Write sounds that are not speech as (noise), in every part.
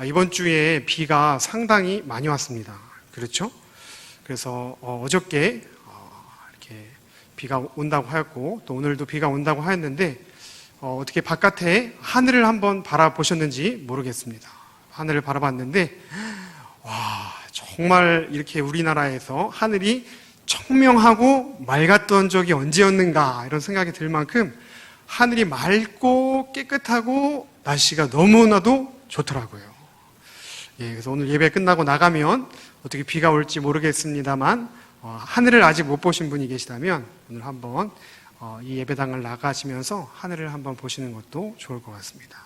아, 이번 주에 비가 상당히 많이 왔습니다. 그렇죠? 그래서 어, 어저께 어, 이렇게 비가 온다고 하였고 또 오늘도 비가 온다고 하였는데 어, 어떻게 바깥에 하늘을 한번 바라보셨는지 모르겠습니다. 하늘을 바라봤는데 와 정말 이렇게 우리나라에서 하늘이 청명하고 맑았던 적이 언제였는가 이런 생각이 들 만큼 하늘이 맑고 깨끗하고 날씨가 너무나도 좋더라고요. 예, 그래서 오늘 예배 끝나고 나가면 어떻게 비가 올지 모르겠습니다만 어, 하늘을 아직 못 보신 분이 계시다면 오늘 한번 어, 이 예배당을 나가시면서 하늘을 한번 보시는 것도 좋을 것 같습니다.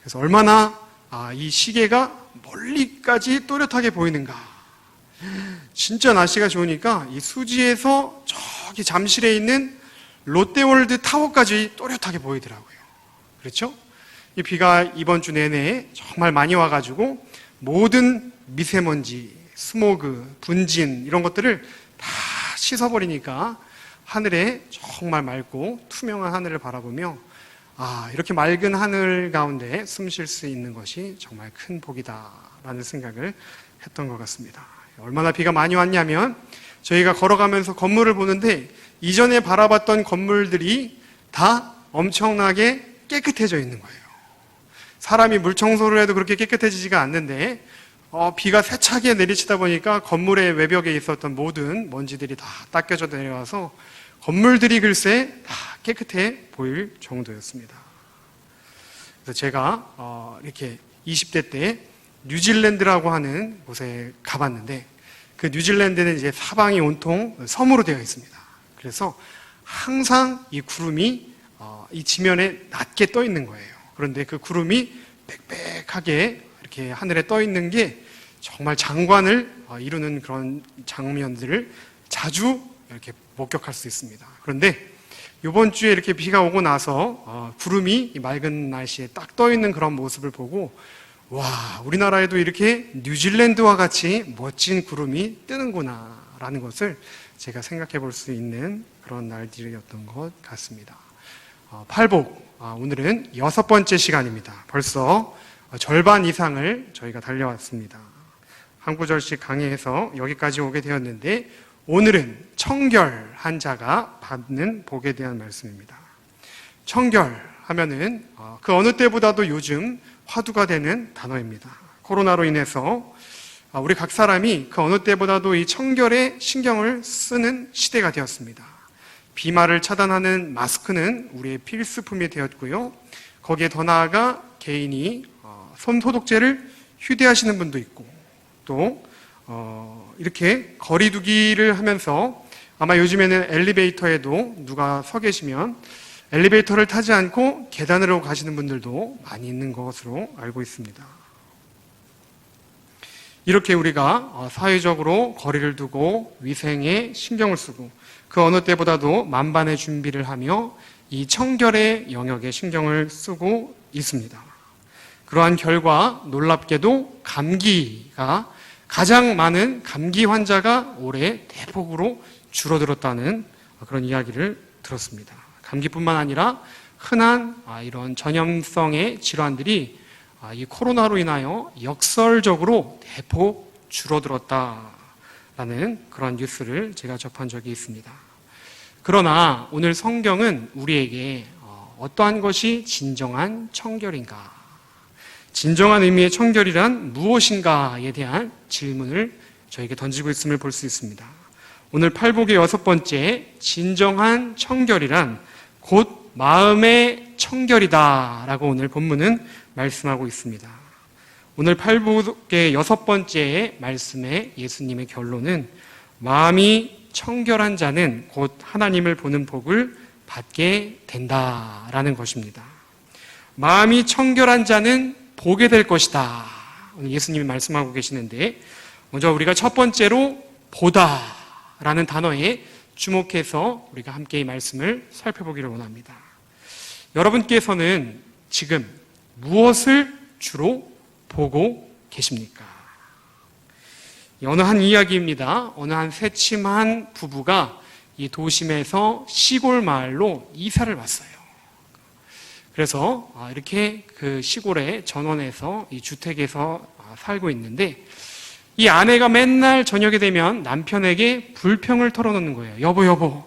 그래서 얼마나 아, 이 시계가 멀리까지 또렷하게 보이는가. 진짜 날씨가 좋으니까 이 수지에서 저기 잠실에 있는 롯데월드 타워까지 또렷하게 보이더라고요. 그렇죠? 이 비가 이번 주 내내 정말 많이 와가지고 모든 미세먼지, 스모그, 분진 이런 것들을 다 씻어버리니까 하늘에 정말 맑고 투명한 하늘을 바라보며 아, 이렇게 맑은 하늘 가운데 숨 쉴 수 있는 것이 정말 큰 복이다라는 생각을 했던 것 같습니다. 얼마나 비가 많이 왔냐면 저희가 걸어가면서 건물을 보는데 이전에 바라봤던 건물들이 다 엄청나게 깨끗해져 있는 거예요. 사람이 물 청소를 해도 그렇게 깨끗해지지가 않는데 어, 비가 세차게 내리치다 보니까 건물의 외벽에 있었던 모든 먼지들이 다 닦여져 내려와서 건물들이 글쎄 다 깨끗해 보일 정도였습니다. 그래서 제가 어, 이렇게 20대 때 뉴질랜드라고 하는 곳에 가봤는데 그 뉴질랜드는 이제 사방이 온통 섬으로 되어 있습니다. 그래서 항상 이 구름이 어, 이 지면에 낮게 떠 있는 거예요. 그런데 그 구름이 빽빽하게 이렇게 하늘에 떠 있는 게 정말 장관을 어, 이루는 그런 장면들을 자주 이렇게 목격할 수 있습니다. 그런데 이번 주에 이렇게 비가 오고 나서 어, 구름이 이 맑은 날씨에 딱 떠 있는 그런 모습을 보고 와 우리나라에도 이렇게 뉴질랜드와 같이 멋진 구름이 뜨는구나라는 것을 제가 생각해 볼 수 있는 그런 날들이었던 것 같습니다. 어, 팔복 아, 오늘은 여섯 번째 시간입니다. 벌써 절반 이상을 저희가 달려왔습니다. 한 구절씩 강의해서 여기까지 오게 되었는데 오늘은 청결한 자가 받는 복에 대한 말씀입니다. 청결 하면은 어, 그 어느 때보다도 요즘 화두가 되는 단어입니다. 코로나로 인해서 아, 우리 각 사람이 그 어느 때보다도 이 청결에 신경을 쓰는 시대가 되었습니다. 비말을 차단하는 마스크는 우리의 필수품이 되었고요. 거기에 더 나아가 개인이 어, 손 소독제를 휴대하시는 분도 있고 또 어, 이렇게 거리두기를 하면서 아마 요즘에는 엘리베이터에도 누가 서 계시면 엘리베이터를 타지 않고 계단으로 가시는 분들도 많이 있는 것으로 알고 있습니다. 이렇게 우리가 어, 사회적으로 거리를 두고 위생에 신경을 쓰고 그 어느 때보다도 만반의 준비를 하며 이 청결의 영역에 신경을 쓰고 있습니다. 그러한 결과 놀랍게도 감기가 가장 많은 감기 환자가 올해 대폭으로 줄어들었다는 그런 이야기를 들었습니다. 감기뿐만 아니라 흔한 아, 이런 전염성의 질환들이 아, 이 코로나로 인하여 역설적으로 대폭 줄어들었다라는 그런 뉴스를 제가 접한 적이 있습니다. 그러나 오늘 성경은 우리에게 어, 어떠한 것이 진정한 청결인가? 진정한 의미의 청결이란 무엇인가에 대한 질문을 저에게 던지고 있음을 볼 수 있습니다. 오늘 팔복의 여섯 번째, 진정한 청결이란 곧 마음의 청결이다라고 오늘 본문은 말씀하고 있습니다. 오늘 팔복의 여섯 번째 말씀의 예수님의 결론은 마음이 청결한 자는 곧 하나님을 보는 복을 받게 된다라는 것입니다. 마음이 청결한 자는 보게 될 것이다. 오늘 예수님이 말씀하고 계시는데 먼저 우리가 첫 번째로 보다라는 단어에 주목해서 우리가 함께 이 말씀을 살펴보기를 원합니다. 여러분께서는 지금 무엇을 주로 보고 계십니까? 어느 한 이야기입니다. 어느 한 새침한 부부가 이 도심에서 시골 마을로 이사를 왔어요. 그래서 아, 이렇게 그 시골의 전원에서 이 주택에서 아, 살고 있는데 이 아내가 맨날 저녁에 되면 남편에게 불평을 털어놓는 거예요. 여보, 여보,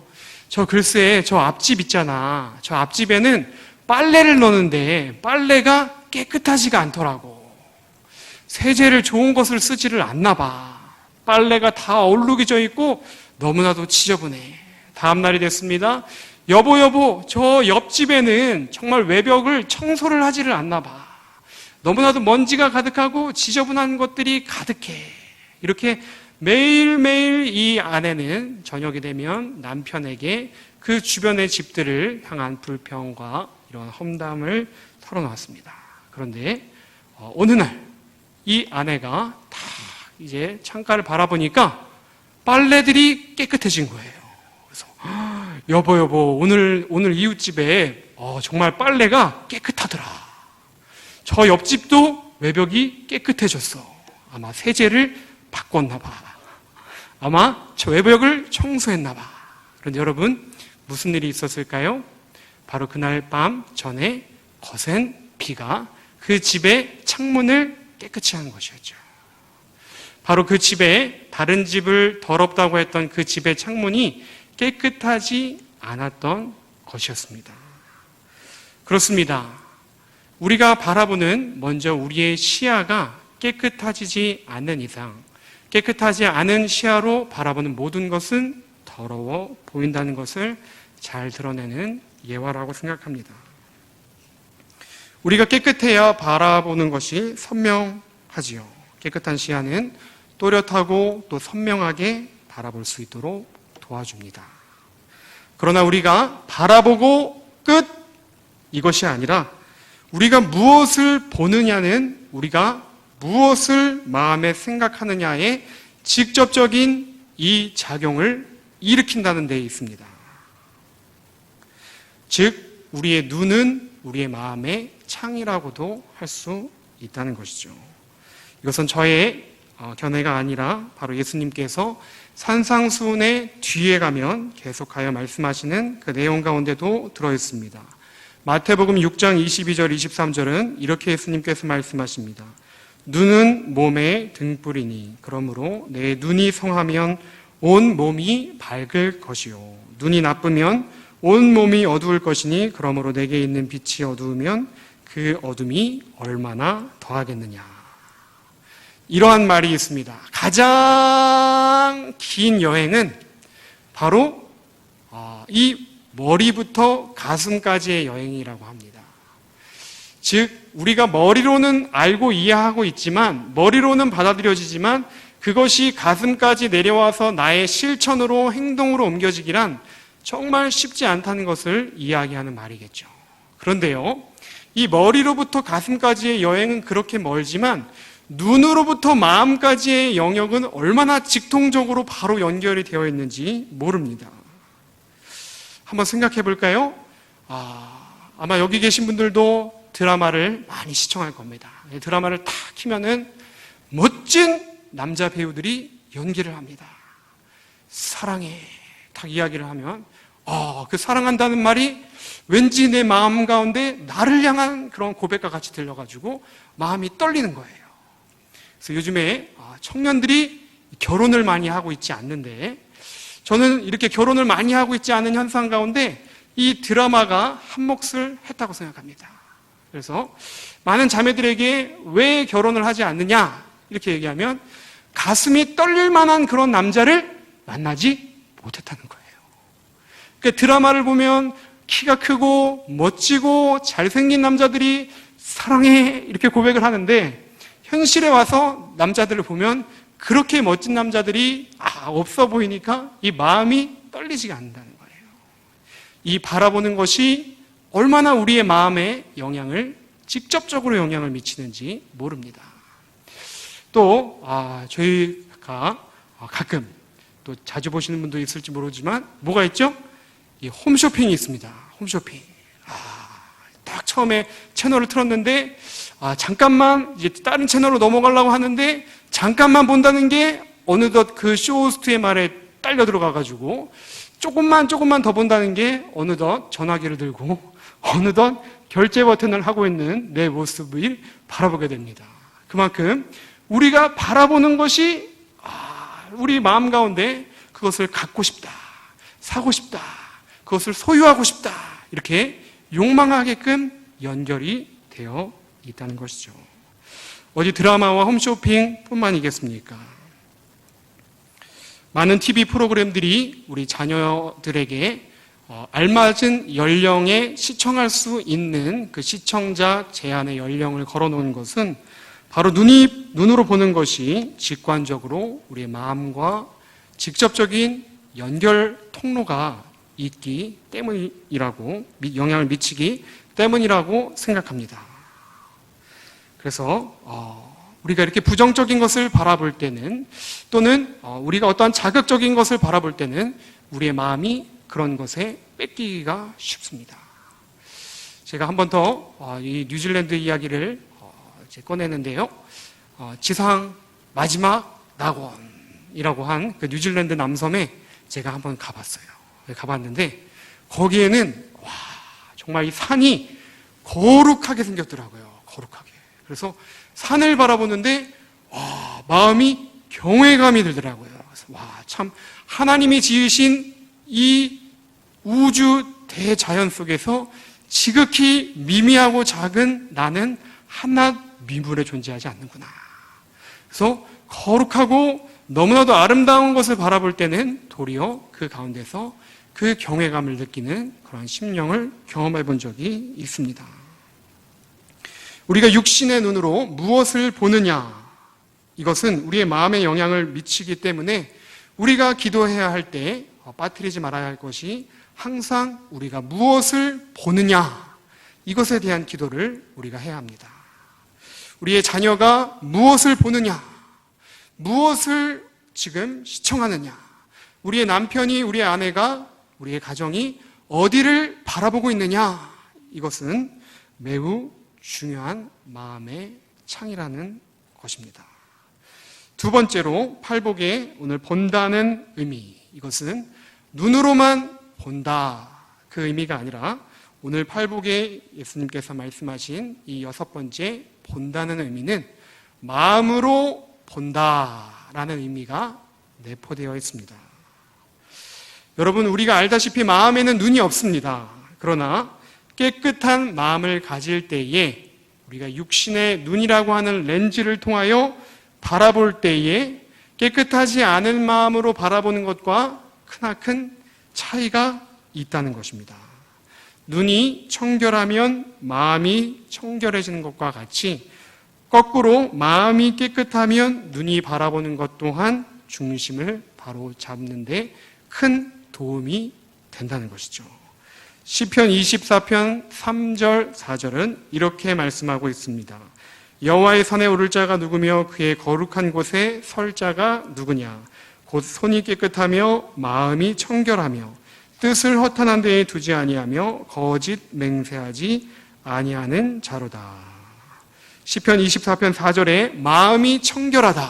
저 글쎄 저 앞집 있잖아. 저 앞집에는 빨래를 넣는데 빨래가 깨끗하지가 않더라고. 세제를 좋은 것을 쓰지를 않나 봐. 빨래가 다 얼룩이 져 있고 너무나도 지저분해. 다음 날이 됐습니다. 여보, 여보, 저 옆집에는 정말 외벽을 청소를 하지를 않나 봐. 너무나도 먼지가 가득하고 지저분한 것들이 가득해. 이렇게 매일매일 이 아내는 저녁이 되면 남편에게 그 주변의 집들을 향한 불평과 이런 험담을 털어놓았습니다. 그런데 어, 어느 날 이 아내가 다 이제 창가를 바라보니까 빨래들이 깨끗해진 거예요. 그래서 "아, 여보 여보 오늘 오늘 이웃집에 어, 정말 빨래가 깨끗하더라. 저 옆집도 외벽이 깨끗해졌어. 아마 세제를 바꿨나 봐. 아마 저 외벽을 청소했나 봐. 그런데 여러분 무슨 일이 있었을까요? 바로 그날 밤 전에 거센 비가 그 집의 창문을 깨끗이 한 것이었죠. 바로 그 집에 다른 집을 더럽다고 했던 그 집의 창문이 깨끗하지 않았던 것이었습니다. 그렇습니다. 우리가 바라보는 먼저 우리의 시야가 깨끗하지 않는 이상 깨끗하지 않은 시야로 바라보는 모든 것은 더러워 보인다는 것을 잘 드러내는 예화라고 생각합니다. 우리가 깨끗해야 바라보는 것이 선명하지요. 깨끗한 시야는 또렷하고 또 선명하게 바라볼 수 있도록 도와줍니다. 그러나 우리가 바라보고 끝 이것이 아니라 우리가 무엇을 보느냐는 우리가 무엇을 마음에 생각하느냐에 직접적인 이 작용을 일으킨다는 데 있습니다. 즉, 우리의 눈은 우리의 마음의 창이라고도 할 수 있다는 것이죠. 이것은 저의 어, 견해가 아니라 바로 예수님께서 산상수훈의 뒤에 가면 계속하여 말씀하시는 그 내용 가운데도 들어 있습니다. 마태복음 6장 22절 23절은 이렇게 예수님께서 말씀하십니다. 눈은 몸의 등불이니 그러므로 내 눈이 성하면 온 몸이 밝을 것이요 눈이 나쁘면 온 몸이 어두울 것이니 그러므로 내게 있는 빛이 어두우면 그 어둠이 얼마나 더하겠느냐. 이러한 말이 있습니다. 가장 긴 여행은 바로 아, 이 머리부터 가슴까지의 여행이라고 합니다. 즉, 우리가 머리로는 알고 이해하고 있지만, 머리로는 받아들여지지만, 그것이 가슴까지 내려와서 나의 실천으로 행동으로 옮겨지기란 정말 쉽지 않다는 것을 이야기하는 말이겠죠. 그런데요, 이 머리로부터 가슴까지의 여행은 그렇게 멀지만, 눈으로부터 마음까지의 영역은 얼마나 직통적으로 바로 연결이 되어 있는지 모릅니다. 한번 생각해 볼까요? 아, 아마 여기 계신 분들도 드라마를 많이 시청할 겁니다. 드라마를 탁 키면은 멋진 남자 배우들이 연기를 합니다. 사랑해. 딱 이야기를 하면, 아, 그 사랑한다는 말이 왠지 내 마음 가운데 나를 향한 그런 고백과 같이 들려가지고 마음이 떨리는 거예요. 그래서 요즘에 아, 청년들이 결혼을 많이 하고 있지 않는데 저는 이렇게 결혼을 많이 하고 있지 않은 현상 가운데 이 드라마가 한 몫을 했다고 생각합니다. 그래서 많은 자매들에게 왜 결혼을 하지 않느냐 이렇게 얘기하면 가슴이 떨릴 만한 그런 남자를 만나지 못했다는 거예요. 그러니까 드라마를 보면 키가 크고 멋지고 잘생긴 남자들이 사랑해 이렇게 고백을 하는데 현실에 와서 남자들을 보면 그렇게 멋진 남자들이 아, 없어 보이니까 이 마음이 떨리지가 않는다는 거예요. 이 바라보는 것이 얼마나 우리의 마음에 영향을 직접적으로 영향을 미치는지 모릅니다. 또 아, 저희가 가끔 또 자주 보시는 분도 있을지 모르지만 뭐가 있죠? 이 홈쇼핑이 있습니다. 홈쇼핑. 아, 딱 처음에 채널을 틀었는데 아, 잠깐만 이제 다른 채널로 넘어가려고 하는데 잠깐만 본다는 게 어느덧 그 쇼호스트의 말에 딸려 들어가 가지고 조금만 조금만 더 본다는 게 어느덧 전화기를 들고 (laughs) 어느덧 결제 버튼을 하고 있는 내 모습을 바라보게 됩니다. 그만큼 우리가 바라보는 것이 아, 우리 마음 가운데 그것을 갖고 싶다, 사고 싶다, 그것을 소유하고 싶다 이렇게 욕망하게끔 연결이 되어 있다는 것이죠. 어디 드라마와 홈쇼핑뿐만이겠습니까? 많은 TV 프로그램들이 우리 자녀들에게 어, 알맞은 연령에 시청할 수 있는 그 시청자 제한의 연령을 걸어 놓은 것은 바로 눈이 눈으로 보는 것이 직관적으로 우리의 마음과 직접적인 연결 통로가 있기 때문이라고 미- 영향을 미치기 때문이라고 생각합니다. 그래서 어, 우리가 이렇게 부정적인 것을 바라볼 때는 또는 어, 우리가 어떠한 자극적인 것을 바라볼 때는 우리의 마음이 그런 것에 뺏기기가 쉽습니다. 제가 한 번 더 이 뉴질랜드 이야기를 어, 꺼내는데요. 어, 지상 마지막 낙원이라고 한 그 뉴질랜드 남섬에 제가 한번 가봤어요. 가봤는데 거기에는 와 정말 이 산이 거룩하게 생겼더라고요. 거룩하게. 그래서 산을 바라보는데 와 마음이 경외감이 들더라고요. 그래서 와참 하나님이 지으신 이 우주 대자연 속에서 지극히 미미하고 작은 나는 한낱 미물에 존재하지 않는구나. 그래서 거룩하고 너무나도 아름다운 것을 바라볼 때는 도리어 그 가운데서 그 경외감을 느끼는 그러한 심령을 경험해 본 적이 있습니다. 우리가 육신의 눈으로 무엇을 보느냐, 이것은 우리의 마음에 영향을 미치기 때문에 우리가 기도해야 할 때 빠뜨리지 말아야 할 것이 항상 우리가 무엇을 보느냐, 이것에 대한 기도를 우리가 해야 합니다. 우리의 자녀가 무엇을 보느냐, 무엇을 지금 시청하느냐, 우리의 남편이, 우리의 아내가, 우리의 가정이 어디를 바라보고 있느냐, 이것은 매우 중요한 마음의 창이라는 것입니다. 두 번째로 팔복에 오늘 본다는 의미, 이것은 눈으로만 본다. 그 의미가 아니라 오늘 팔복에 예수님께서 말씀하신 이 여섯 번째 본다는 의미는 마음으로 본다라는 의미가 내포되어 있습니다. 여러분, 우리가 알다시피 마음에는 눈이 없습니다. 그러나 깨끗한 마음을 가질 때에 우리가 육신의 눈이라고 하는 렌즈를 통하여 바라볼 때에 깨끗하지 않은 마음으로 바라보는 것과 크나큰 차이가 있다는 것입니다. 눈이 청결하면 마음이 청결해지는 것과 같이 거꾸로 마음이 깨끗하면 눈이 바라보는 것 또한 중심을 바로 잡는데 큰 도움이 된다는 것이죠. 시편 24편 3절 4절은 이렇게 말씀하고 있습니다. 여호와의 산에 오를 자가 누구며 그의 거룩한 곳에 설 자가 누구냐 곧 손이 깨끗하며 마음이 청결하며 뜻을 허탄한 데에 두지 아니하며 거짓 맹세하지 아니하는 자로다. 시편 24편 4절에 마음이 청결하다.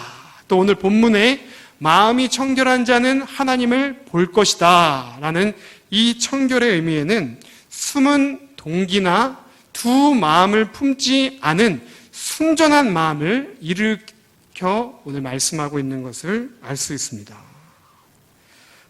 또 오늘 본문에 마음이 청결한 자는 하나님을 볼 것이다. 라는 이 청결의 의미에는 숨은 동기나 두 마음을 품지 않은 순전한 마음을 일으켜 오늘 말씀하고 있는 것을 알 수 있습니다.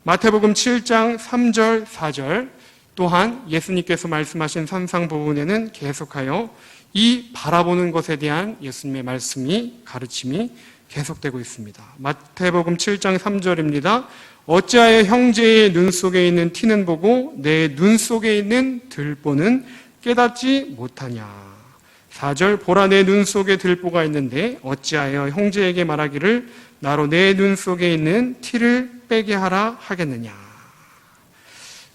마태복음 7장 3절, 4절 또한 예수님께서 말씀하신 선상 부분에는 계속하여 이 바라보는 것에 대한 예수님의 말씀이 가르침이 계속되고 있습니다. 마태복음 7장 3절입니다. 어찌하여 형제의 눈 속에 있는 티는 보고 내 눈 속에 있는 들보는 깨닫지 못하냐. 4절 보라 내 눈 속에 들보가 있는데 어찌하여 형제에게 말하기를 나로 내 눈 속에 있는 티를 빼게 하라 하겠느냐.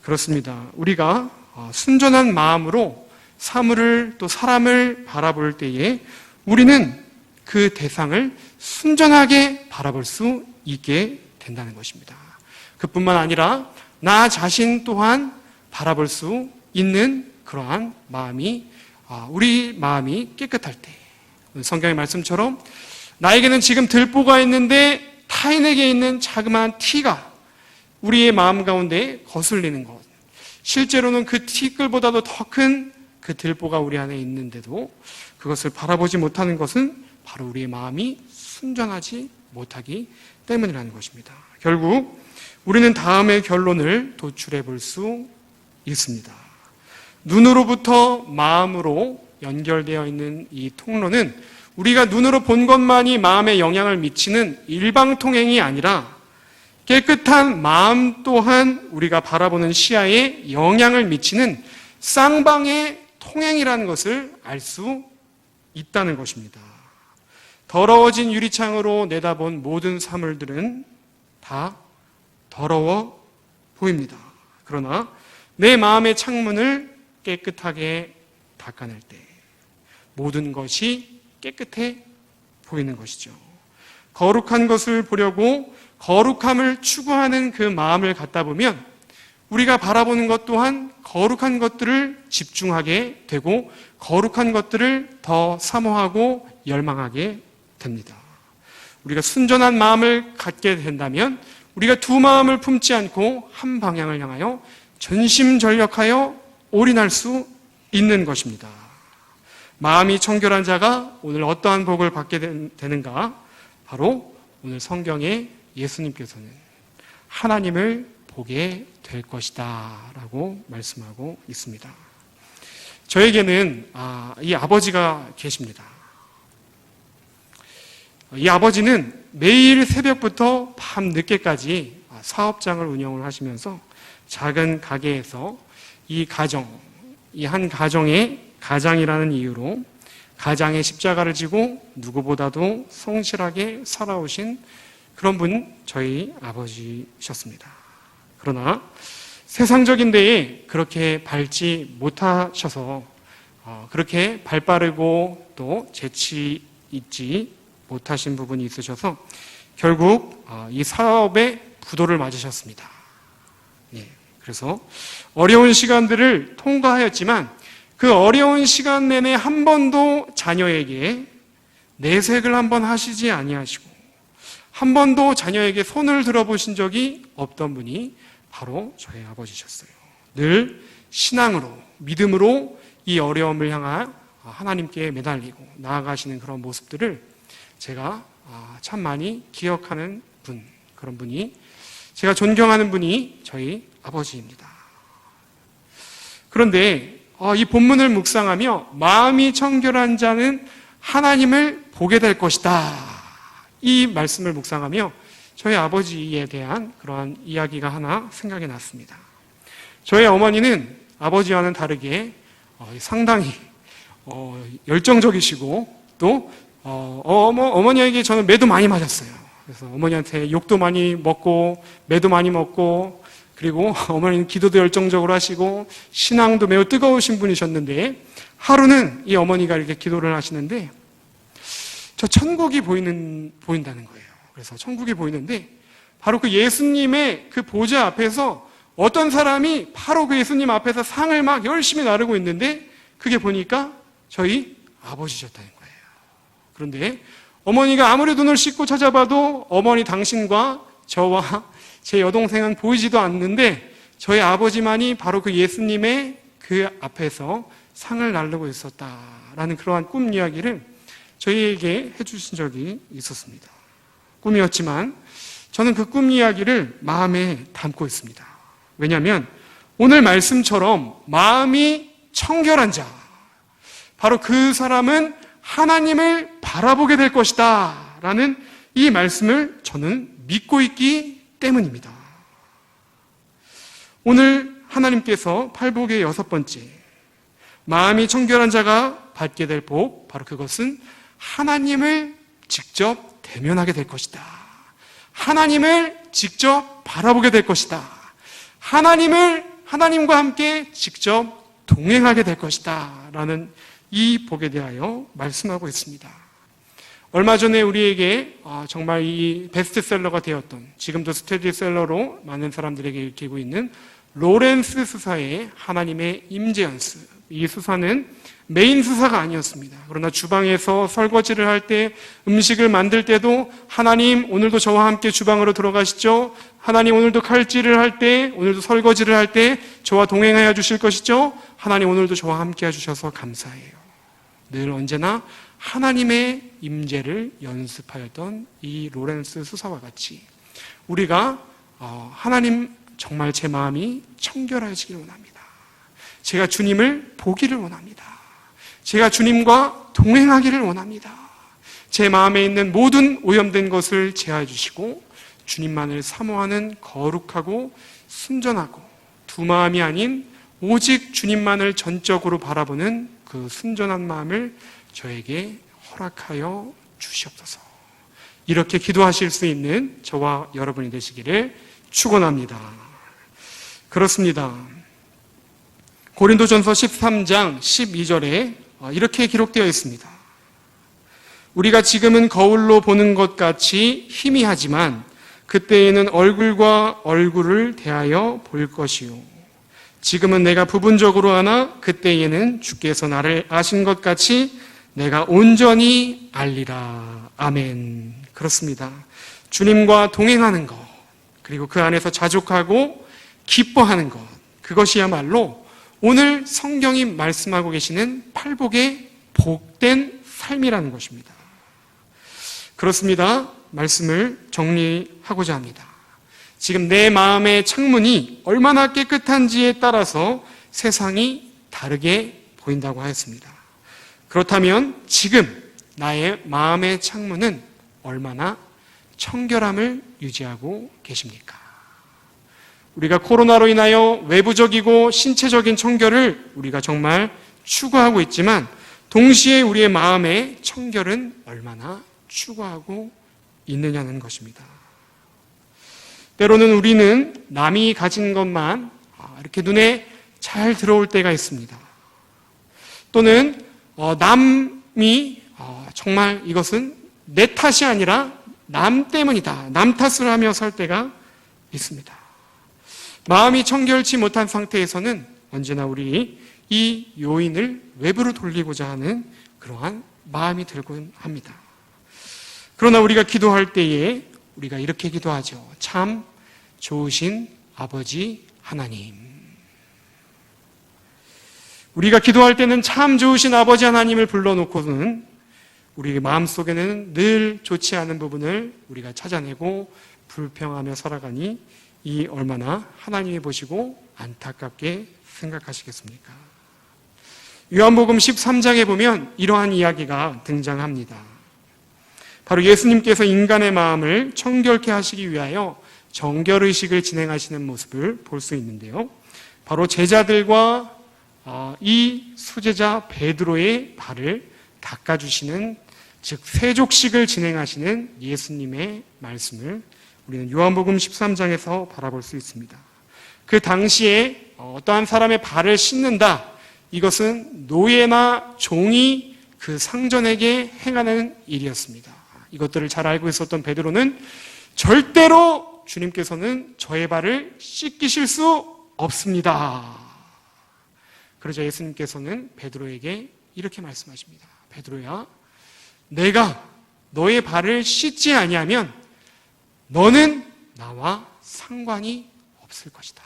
그렇습니다. 우리가 어, 순전한 마음으로 사물을 또 사람을 바라볼 때에 우리는 그 대상을 순전하게 바라볼 수 있게 된다는 것입니다. 그뿐만 아니라 나 자신 또한 바라볼 수 있는 그러한 마음이 아, 우리 마음이 깨끗할 때 성경의 말씀처럼 나에게는 지금 들보가 있는데 타인에게 있는 자그마한 티가 우리의 마음 가운데 거슬리는 것 실제로는 그 티끌보다도 더 큰 그 들보가 우리 안에 있는데도 그것을 바라보지 못하는 것은 바로 우리의 마음이 순전하지 못하기 때문이라는 것입니다. 결국 우리는 다음의 결론을 도출해 볼 수 있습니다. 눈으로부터 마음으로 연결되어 있는 이 통로는 우리가 눈으로 본 것만이 마음에 영향을 미치는 일방통행이 아니라 깨끗한 마음 또한 우리가 바라보는 시야에 영향을 미치는 쌍방의 통행이라는 것을 알 수 있다는 것입니다. 더러워진 유리창으로 내다본 모든 사물들은 다 더러워 보입니다. 그러나 내 마음의 창문을 깨끗하게 닦아낼 때 모든 것이 깨끗해 보이는 것이죠. 거룩한 것을 보려고 거룩함을 추구하는 그 마음을 갖다 보면 우리가 바라보는 것 또한 거룩한 것들을 집중하게 되고 거룩한 것들을 더 사모하고 열망하게 됩니다. 우리가 순전한 마음을 갖게 된다면 우리가 두 마음을 품지 않고 한 방향을 향하여 전심전력하여 올인할 수 있는 것입니다. 마음이 청결한 자가 오늘 어떠한 복을 받게 되는가? 바로 오늘 성경에 예수님께서는 하나님을 보게 될 것이다. 라고 말씀하고 있습니다. 저에게는 아, 이 아버지가 계십니다. 이 아버지는 매일 새벽부터 밤 늦게까지 사업장을 운영을 하시면서 작은 가게에서 이 가정, 이 한 가정의 가장이라는 이유로 가장의 십자가를 지고 누구보다도 성실하게 살아오신 그런 분 저희 아버지셨습니다. 그러나 세상적인 데에 그렇게 밟지 못하셔서 어, 그렇게 발 빠르고 또 재치 있지 못하신 부분이 있으셔서 결국 어, 이 사업에 부도를 맞으셨습니다. 예, 그래서 어려운 시간들을 통과하였지만 그 어려운 시간 내내 한 번도 자녀에게 내색을 한 번 하시지 아니하시고 한 번도 자녀에게 손을 들어보신 적이 없던 분이 바로 저희 아버지셨어요. 늘 신앙으로 믿음으로 이 어려움을 향한 하나님께 매달리고 나아가시는 그런 모습들을 제가 아, 참 많이 기억하는 분 그런 분이 제가 존경하는 분이 저희 아버지입니다. 그런데 어, 이 본문을 묵상하며 마음이 청결한 자는 하나님을 보게 될 것이다. 이 말씀을 묵상하며 저희 아버지에 대한 그러한 이야기가 하나 생각이 났습니다. 저희 어머니는 아버지와는 다르게 어, 상당히 어, 열정적이시고 또 어머, 어머니에게 저는 매도 많이 맞았어요. 그래서 어머니한테 욕도 많이 먹고 매도 많이 먹고 그리고 (laughs) 어머니는 기도도 열정적으로 하시고 신앙도 매우 뜨거우신 분이셨는데 하루는 이 어머니가 이렇게 기도를 하시는데 저 천국이 보이는 보인다는 거예요. 그래서 천국이 보이는데 바로 그 예수님의 그 보좌 앞에서 어떤 사람이 바로 그 예수님 앞에서 상을 막 열심히 나르고 있는데 그게 보니까 저희 아버지셨다는 거예요. 그런데 어머니가 아무리 눈을 씻고 찾아봐도 어머니 당신과 저와 제 여동생은 보이지도 않는데 저희 아버지만이 바로 그 예수님의 그 앞에서 상을 나르고 있었다라는 그러한 꿈 이야기를 저희에게 해주신 적이 있었습니다. 꿈이었지만 저는 그 꿈 이야기를 마음에 담고 있습니다. 왜냐하면 오늘 말씀처럼 마음이 청결한 자, 바로 그 사람은 하나님을 바라보게 될 것이다. 라는 이 말씀을 저는 믿고 있기 때문입니다. 오늘 하나님께서 팔복의 여섯 번째, 마음이 청결한 자가 받게 될 복, 바로 그것은 하나님을 직접 대면하게 될 것이다. 하나님을 직접 바라보게 될 것이다. 하나님을, 하나님과 함께 직접 동행하게 될 것이다. 라는 이 복에 대하여 말씀하고 있습니다. 얼마 전에 우리에게 아, 정말 이 베스트셀러가 되었던 지금도 스테디셀러로 많은 사람들에게 읽히고 있는 로렌스 스사의 하나님의 임재연스 이 수사는 메인 수사가 아니었습니다. 그러나 주방에서 설거지를 할 때, 음식을 만들 때도 하나님 오늘도 저와 함께 주방으로 들어가시죠. 하나님 오늘도 칼질을 할 때, 오늘도 설거지를 할 때 저와 동행하여 주실 것이죠. 하나님 오늘도 저와 함께 해주셔서 감사해요. 늘 언제나 하나님의 임재를 연습하였던 이 로렌스 수사와 같이 우리가 어, 하나님 정말 제 마음이 청결해지길 원합니다. 제가 주님을 보기를 원합니다. 제가 주님과 동행하기를 원합니다. 제 마음에 있는 모든 오염된 것을 제하해 주시고 주님만을 사모하는 거룩하고 순전하고 두 마음이 아닌 오직 주님만을 전적으로 바라보는 그 순전한 마음을 저에게 허락하여 주시옵소서. 이렇게 기도하실 수 있는 저와 여러분이 되시기를 축원합니다. 그렇습니다. 고린도전서 13장 12절에 이렇게 기록되어 있습니다. 우리가 지금은 거울로 보는 것 같이 희미하지만 그때에는 얼굴과 얼굴을 대하여 볼 것이요. 지금은 내가 부분적으로 하나 그때에는 주께서 나를 아신 것 같이 내가 온전히 알리라. 아멘. 그렇습니다. 주님과 동행하는 것, 그리고 그 안에서 자족하고 기뻐하는 것, 그것이야말로 오늘 성경이 말씀하고 계시는 팔복의 복된 삶이라는 것입니다. 그렇습니다. 말씀을 정리하고자 합니다. 지금 내 마음의 창문이 얼마나 깨끗한지에 따라서 세상이 다르게 보인다고 하였습니다. 그렇다면 지금 나의 마음의 창문은 얼마나 청결함을 유지하고 계십니까? 우리가 코로나로 인하여 외부적이고 신체적인 청결을 우리가 정말 추구하고 있지만 동시에 우리의 마음의 청결은 얼마나 추구하고 있느냐는 것입니다. 때로는 우리는 남이 가진 것만 이렇게 눈에 잘 들어올 때가 있습니다. 또는 어, 남이 어, 정말 이것은 내 탓이 아니라 남 때문이다. 남 탓을 하며 살 때가 있습니다. 마음이 청결치 못한 상태에서는 언제나 우리 이 요인을 외부로 돌리고자 하는 그러한 마음이 들곤 합니다. 그러나 우리가 기도할 때에 우리가 이렇게 기도하죠. 참 좋으신 아버지 하나님. 우리가 기도할 때는 참 좋으신 아버지 하나님을 불러놓고는 우리 마음 속에는 늘 좋지 않은 부분을 우리가 찾아내고 불평하며 살아가니 이 얼마나 하나님이 보시고 안타깝게 생각하시겠습니까? 요한복음 13장에 보면 이러한 이야기가 등장합니다. 바로 예수님께서 인간의 마음을 청결케 하시기 위하여 정결의식을 진행하시는 모습을 볼 수 있는데요. 바로 제자들과 어, 이 수제자 베드로의 발을 닦아주시는 즉 세족식을 진행하시는 예수님의 말씀을 우리는 요한복음 13장에서 바라볼 수 있습니다. 그 당시에 어떠한 사람의 발을 씻는다. 이것은 노예나 종이 그 상전에게 행하는 일이었습니다. 이것들을 잘 알고 있었던 베드로는 절대로 주님께서는 저의 발을 씻기실 수 없습니다. 그러자 예수님께서는 베드로에게 이렇게 말씀하십니다. 베드로야, 내가 너의 발을 씻지 아니하면 너는 나와 상관이 없을 것이다.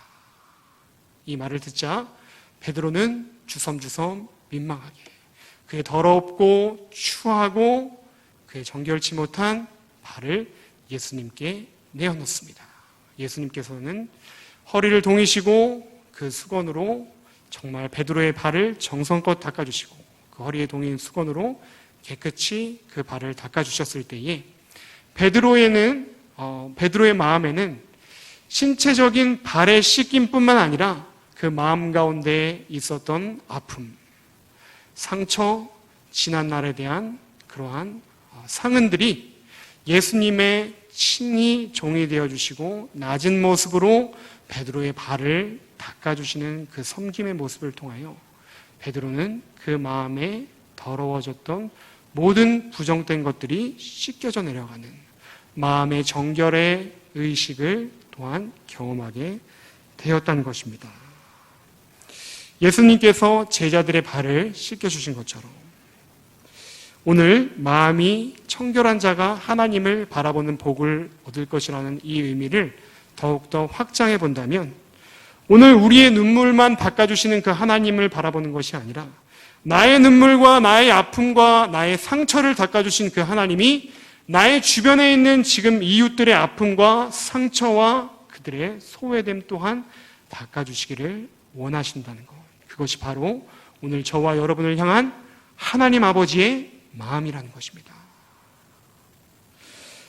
이 말을 듣자 베드로는 주섬주섬 민망하게 그의 더럽고 추하고 그의 정결치 못한 발을 예수님께 내어놓습니다. 예수님께서는 허리를 동이시고 그 수건으로 정말 베드로의 발을 정성껏 닦아주시고 그 허리에 동인 수건으로 깨끗이 그 발을 닦아주셨을 때에 베드로에는 어, 베드로의 마음에는 신체적인 발의 씻김뿐만 아니라 그 마음 가운데 있었던 아픔, 상처, 지난 날에 대한 그러한 어, 상흔들이 예수님의 친히 종이 되어 주시고 낮은 모습으로 베드로의 발을 닦아 주시는 그 섬김의 모습을 통하여 베드로는 그 마음에 더러워졌던 모든 부정된 것들이 씻겨져 내려가는 마음의 정결의 의식을 또한 경험하게 되었다는 것입니다. 예수님께서 제자들의 발을 씻겨 주신 것처럼 오늘 마음이 청결한 자가 하나님을 바라보는 복을 얻을 것이라는 이 의미를 더욱더 확장해 본다면 오늘 우리의 눈물만 닦아주시는 그 하나님을 바라보는 것이 아니라 나의 눈물과 나의 아픔과 나의 상처를 닦아주신 그 하나님이 나의 주변에 있는 지금 이웃들의 아픔과 상처와 그들의 소외됨 또한 닦아주시기를 원하신다는 것. 그것이 바로 오늘 저와 여러분을 향한 하나님 아버지의 마음이라는 것입니다.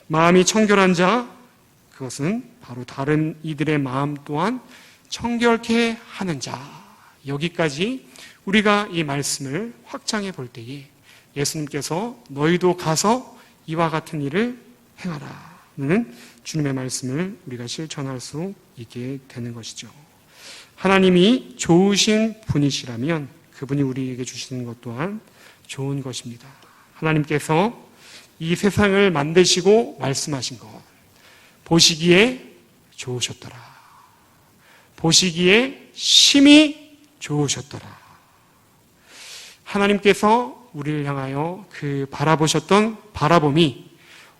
마음이 청결한 자, 그것은 바로 다른 이들의 마음 또한 청결케 하는 자. 여기까지 우리가 이 말씀을 확장해 볼 때에 예수님께서 너희도 가서 이와 같은 일을 행하라 는 주님의 말씀을 우리가 실천할 수 있게 되는 것이죠. 하나님이 좋으신 분이시라면 그분이 우리에게 주시는 것 또한 좋은 것입니다. 하나님께서 이 세상을 만드시고 말씀하신 것 보시기에 좋으셨더라. 보시기에 심히 좋으셨더라. 하나님께서 우리를 향하여 그 바라보셨던 바라봄이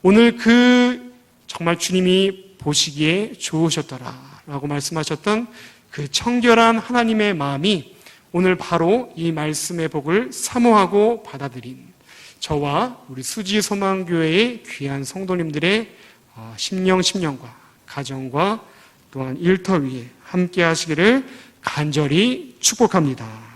오늘 그 정말 주님이 보시기에 좋으셨더라. 라고 말씀하셨던 그 청결한 하나님의 마음이 오늘 바로 이 말씀의 복을 사모하고 받아들인 저와 우리 수지 소망교회의 귀한 성도님들의 어, 심령 심령과 가정과 또한 일터 위에 함께 하시기를 간절히 축복합니다.